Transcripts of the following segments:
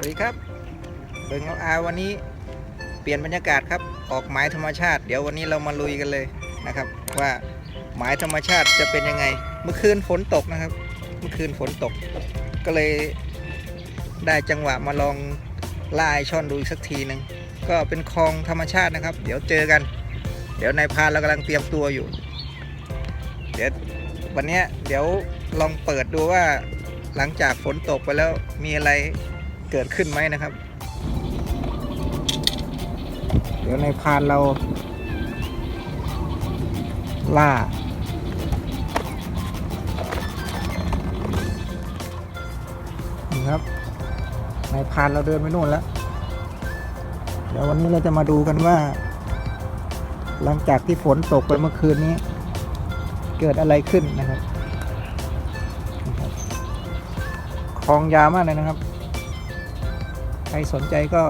วัสดีครับ เบิ่งเอาอาวันนี้เปลี่ยนบรรยากาศครับ ออกหมายธรรมชาติ เดี๋ยววันนี้เรามาลุยกันเลยนะครับ ว่าหมายธรรมชาติจะเป็นยังไง เมื่อคืนฝนตกนะครับ เมื่อคืนฝนตก ก็เลยได้จังหวะมาลองล่าไอช่อนดูอีกสักทีหนึ่งก็เป็นคลองธรรมชาตินะครับ เดี๋ยวเจอกัน เดี๋ยวนายพานเรากำลังเตรียมตัวอยู่ เดี๋ยววันนี้เดี๋ยวลองเปิดดูว่าหลังจากฝนตกไปแล้วมีอะไร เกิดขึ้นไหมนะครับ เดี๋ยวในายพรานเรา ล่า นี่ครับ ในายพรานเราเดินไปนู่นแล้ว เดี๋ยววันนี้เราจะมาดูกันว่า หลังจากที่ฝนตกไปเมื่อคืนนี้ เกิดอะไรขึ้นนะครับคลองยาวมากเลยนะครับ ใครสนใจก็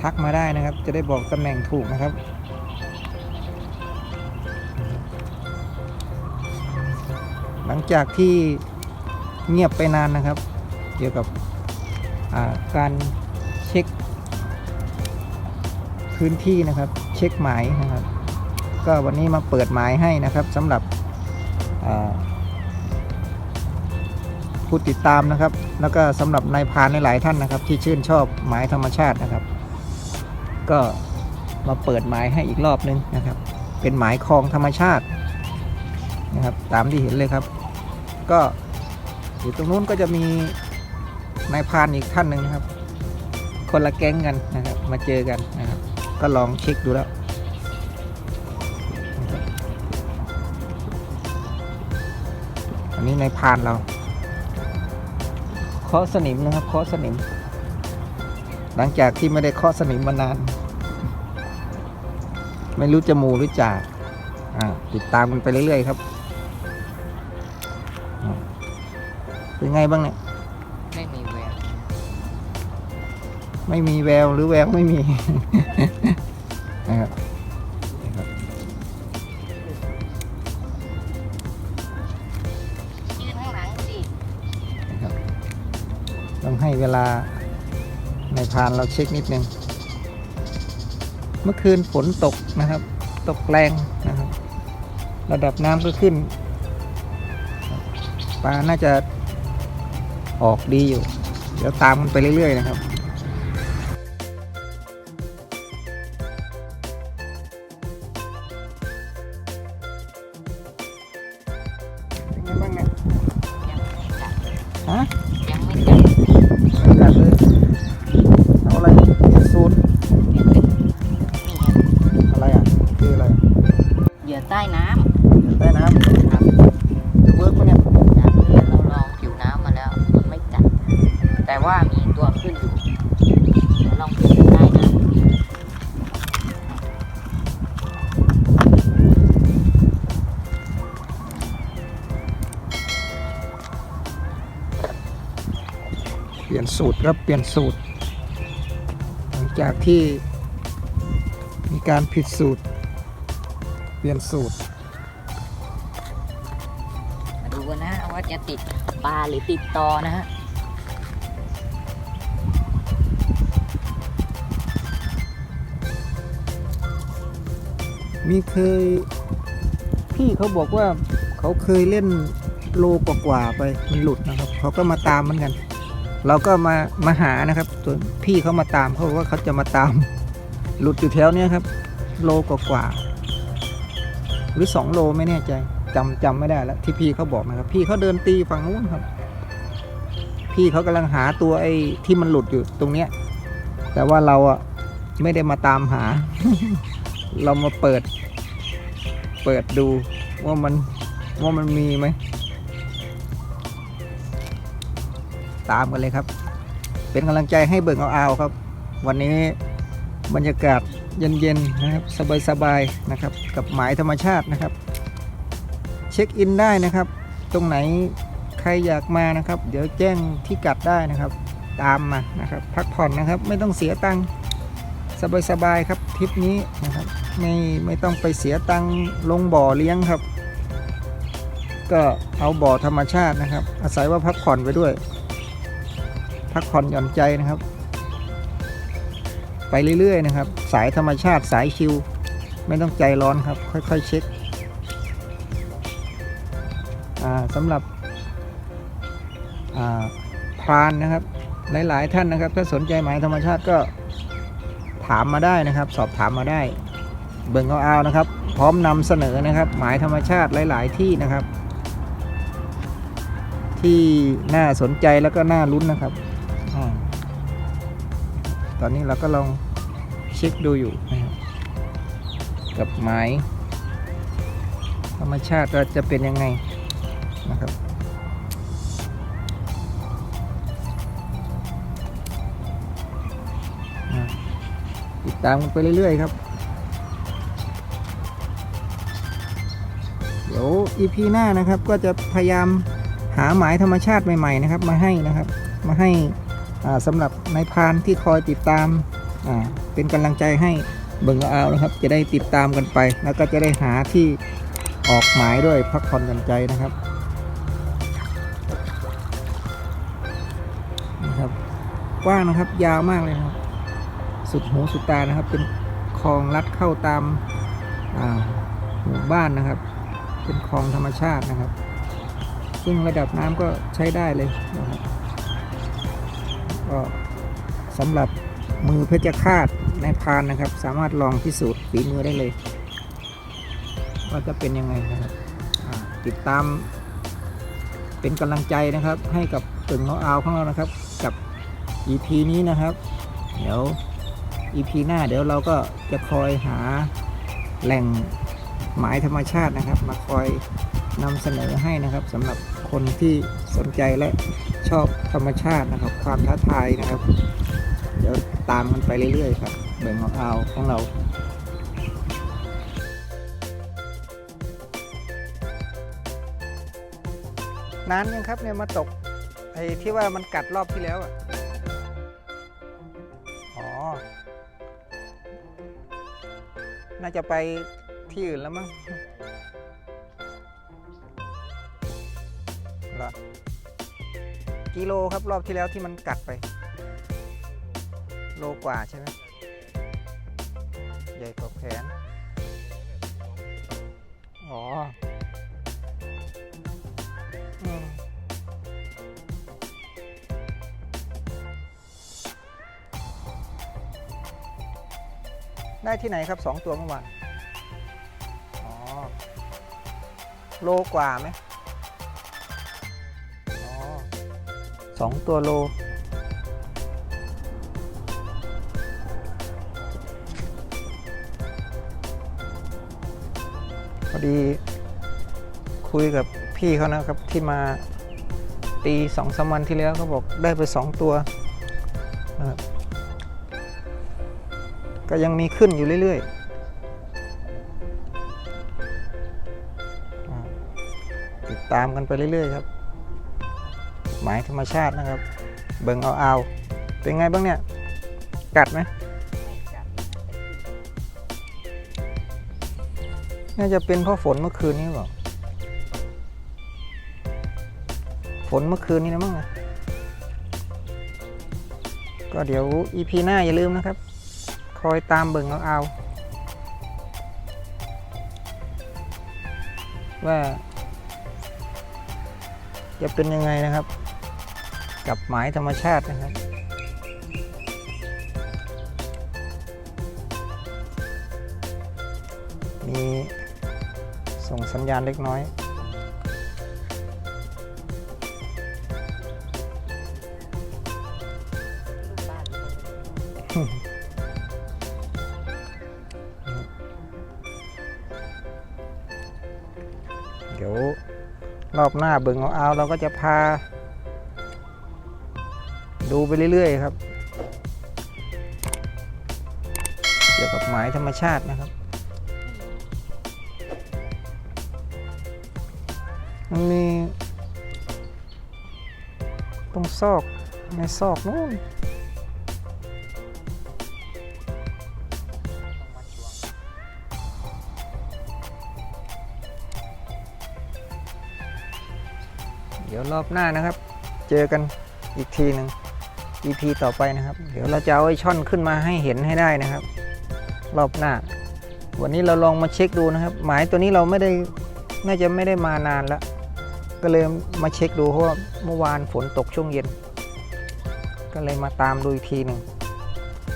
ทักมาได้นะครับ จะได้บอกตำแหน่งถูกนะครับ หลังจากที่เงียบไปนานนะครับ เกี่ยวกับการเช็ค พื้นที่นะครับ เช็คหมายนะครับ ก็วันนี้มาเปิดหมายให้นะครับสำหรับผู้ติดตามนะครับ แล้วก็สำหรับนายพานหลายๆท่านนะครับ ที่ชื่นชอบหมายธรรมชาตินะครับ ก็มาเปิดหมายให้อีกรอบนึงนะครับ เป็นหมายคลองธรรมชาตินะครับ ตามที่เห็นเลยครับ ก็อยู่ตรงนู้นก็จะมีนายพานอีกท่านหนึ่งนะครับ คนละแก๊งกันนะครับ มาเจอกันนะครับ ก็ลองเช็คดูแล้วอันนี้ในพานเรา เคาะสนิมนะครับเคาะสนิม หลังจากที่ไม่ได้เคาะสนิมมานาน ไม่รู้จะมูหรือจ่าอ่าติดตามกันไปเรื่อยๆครับอ่าเป็นไงบ้างเนี่ย ไม่มีแวว ไม่มีแววหรือแววไม่มีนะครับนะครับ ให้เวลาในพานเราเช็คนิดนึง เมื่อคืนฝนตกนะครับ ตกแรงนะครับ ระดับน้ำก็ขึ้น ปลาน่าจะออกดีอยู่ เดี๋ยวตามมันไปเรื่อยๆนะครับ ยนสูตรครับเปลี่ยนสูตร หลังจากที่มีการผิดสูตร เปลี่ยนสูตรำมาดูกันนะว่าจะติดปลาหรือติดตอนะฮะมีเคยพี่เขาบอกว่าเขาเคยเล่นโลกว่าๆไปมันหลุดนะครับ เขาก็มาตามเหมือนกัน เราก็มามาหานะครับตัวพี่เขามาตามเขาบอกว่าเขาจะมาตาม หลุดอยู่แถวเนี้ยครับ โลกว่าๆหรือสองโลไม่แน่ใจจำจำไม่ได้แล้วที่พี่เขาบอกนะครับ พี่เขาเดินตีฝั่งนู้นครับ พี่เขากำลังหาตัวไอ้ที่มันหลุดอยู่ตรงเนี้ย แต่ว่าเราอะไม่ได้มาตามหา เรามาเปิด เปิดดูว่ามันว่ามันมีไหม ตามกันเลยครับ เป็นกำลังใจให้เบิ่งเอาเอาครับ วันนี้บรรยากาศเย็นๆนะครับสบายๆนะครับกับหมายธรรมชาตินะครับ เช็คอินได้นะครับ ตรงไหนใครอยากมานะครับ เดี๋ยวแจ้งที่กัดได้นะครับ ตามมานะครับ พักผ่อนนะครับ ไม่ต้องเสียตังค์สบายๆครับทริปนี้นะครับไม่ไม่ต้องไปเสียตังค์ลงบ่อเลี้ยงครับ ก็เอาบ่อธรรมชาตินะครับ อาศัยว่าพักผ่อนไปด้วย พักผ่อนหย่อนใจนะครับ ไปเรื่อยๆนะครับ สายธรรมชาติสายชิว ไม่ต้องใจร้อนครับ ค่อยๆเช็คสำหรับพรานนะครับ หลายๆท่านนะครับ ถ้าสนใจหมายธรรมชาติก็ถามมาได้นะครับ สอบถามมาได้ เบิ่งเอาเอานะครับ พร้อมนำเสนอนะครับ หมายธรรมชาติหลายๆที่นะครับ ที่น่าสนใจแล้วก็น่าลุ้นนะครับ อตอนนี้เราก็ลองเช็คดูอยู่นะครับกับหมายธรรมชาติว่าจะเป็นยังไงนะครับติดตามกันไปเรื่อยๆครับ เดี๋ยว EP หน้านะครับก็จะพยายามหาหมายธรรมชาติใหม่ ๆ นะครับ มาให้นะครับ มาให้ สำหรับนายพานที่คอยติดตามเป็นกำลังใจให้เบิ่งเอานะครับ จะได้ติดตามกันไป แล้วก็จะได้หาที่ออกหมายด้วยพักผ่อนหย่อนใจนะครับนะครับกว้างนะครับยาวมากเลยครับ สุดหูสุดตานะครับ เป็นคลองลัดเข้าตามาหมู่บ้านนะครับ เป็นคลองธรรมชาตินะครับ ซึ่งระดับน้ำก็ใช้ได้เลยนะครับ ก็สำหรับมือเพชรฆาตในพานนะครับ สามารถลองพิสูจน์ฝีมือได้เลย ว่าจะเป็นยังไงนะครับติดตามเป็นกำลังใจนะครับ ให้กับตึงน้องอาวของเรานะครับ กับ EP นี้นะครับ เดี๋ยว EP หน้าเดี๋ยวเราก็จะคอยหาแหล่งหมายธรรมชาตินะครับ มาคอยนำเสนอให้นะครับสำหรับคนที่สนใจและ ชอบธรรมชาตินะครับ ความท้าทายนะครับ เดี๋ยวตามกันไปเรื่อยๆครับเบ่งของเอาของเรานานยังครับเนี่ยมาตกไอ้ที่ว่ามันกัดรอบที่แล้วอะ อ๋อ น่าจะไปที่อื่นแล้วมั้งเหรอ กิโลครับรอบที่แล้วที่มันกัดไป โลกว่าใช่ไหมใหญ่กว่าแขน อ๋อได้ที่ไหนครับสองตัวเมื่อวาน อ๋อ โลกว่าไหม 2 ตัวโล พอดีคุยกับพี่เขานะครับที่มาตีสองสามวันที่แล้วเขาบอกได้ไปสองตัว ก็ยังมีขึ้นอยู่เรื่อยๆ ติดตามกันไปเรื่อยๆครับ หมายธรรมชาตินะครับ เบิ่งเอาเอาเป็นไงบ้างเนี่ย กัดไหมน่าจะเป็นเพราะฝนเมื่อคืนนี้หรอเปล่าฝนเมื่อคืนนี้นะมั้งนะก็เดี๋ยว EP หน้าอย่าลืมนะครับ คอยตามเบิ่งเอาเอาว่า จะเป็นยังไงนะครับ กับหมายธรรมชาตินะครับมีส่งสัญญาณเล็กน้อย เดี๋ยวรอบหน้าเบิงเอาเอาเราก็จะพา ดูไปเรื่อยๆครับ เกี่ยวกับหมายธรรมชาตินะครับ มันมีตรงซอกในซอกนู้นเดี๋ยวรอบหน้านะครับ เจอกันอีกทีหนึ่ง EP ต่อไปนะครับ เดี๋ยวเราจะเอาไอ้ช่อนขึ้นมาให้เห็นให้ได้นะครับ รอบหน้า วันนี้เราลองมาเช็คดูนะครับ หมายตัวนี้เราไม่ได้น่าจะไม่ได้มานานล้วก็เลยมาเช็คดูเพราะว่าเมื่อวานฝนตกช่วงเย็น ก็เลยมาตามดูอีกทีหนึ่ง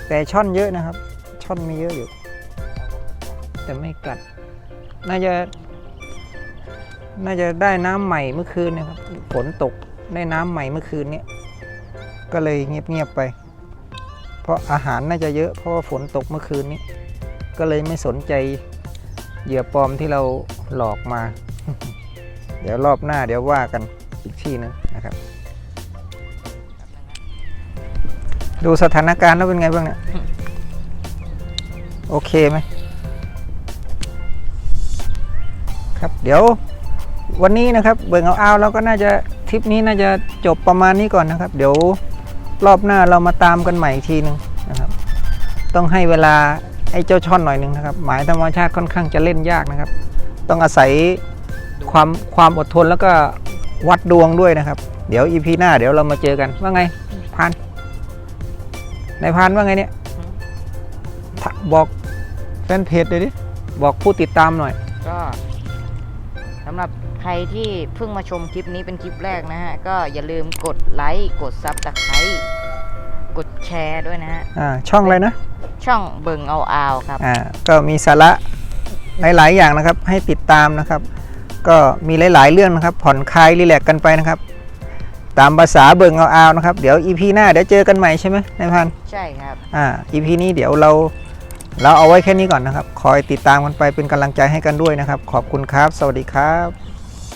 แต่ช่อนเยอะนะครับ ช่อนมีเยอะอยู่ แต่ไม่กัด น่าจะ น่าจะได้น้ำใหม่เมื่อคืนนะครับฝนตกได้น้ำใหม่เมื่อคืนนี้ ก็เลยเงียบๆไป เพราะอาหารน่าจะเยอะเพราะว่าฝนตกเมื่อคืนนี้ ก็เลยไม่สนใจเหยื่อปลอมที่เราหลอกมา เดี๋ยวรอบหน้าเดี๋ยวว่ากันอีกที่หนึงนะครับ ดูสถานการณ์แล้วเป็นไงบ้างเนี่ยโอเคไหมครับเดี๋ยววันนี้นะครับเบิ่งเอาเอาแล้วก็น่าจะทริปนี้น่าจะจบประมาณนี้ก่อนนะครับ เดี๋ยว รอบหน้าเรามาตามกันใหม่อีกทีหนึ่งนะครับ ต้องให้เวลาไอ้เจ้าช่อนหน่อยหนึ่งนะครับ หมายธรรมชาติค่อนข้างจะเล่นยากนะครับ ต้องอาศัยความความอดทนแล้วก็วัดดวงด้วยนะครับ เดี๋ยวอีพีหน้าเดี๋ยวเรามาเจอกันว่าไงพานนายพานว่าไงเนี่ยบอกแฟนเพจเลยดิบอกผู้ติดตามหน่อย ก็สำหรับ รที่เพิ่งมาชมคลิปนี้เป็นคลิปแรกนะฮะ ก็อย่าลืมกดไลค์ กดซับสไครต์กดแชร์ด้วยนะฮะ อ่าช่องอะไรนะ ช่องเบิ่งเอาอาวครับ อ่าก็มีสาระหลาย ๆ อย่างนะครับ ให้ติดตามนะครับ ก็มีหลาย ๆ เรื่องนะครับ ผ่อนคลายรีแลกซ์กันไปนะครับ ตามภาษาเบิ่งเอาๆนะครับ เดี๋ยวอีพีหน้าเดี๋ยวเจอกันใหม่ใช่ไหมนายพันธุ์ใช่ครับ อ่าอีพีนี้เดี๋ยวเราเราเอาไว้แค่นี้ก่อนนะครับ คอยติดตามกันไปเป็นกำลังใจให้กันด้วยนะครับ ขอบคุณครับ สวัสดีครับ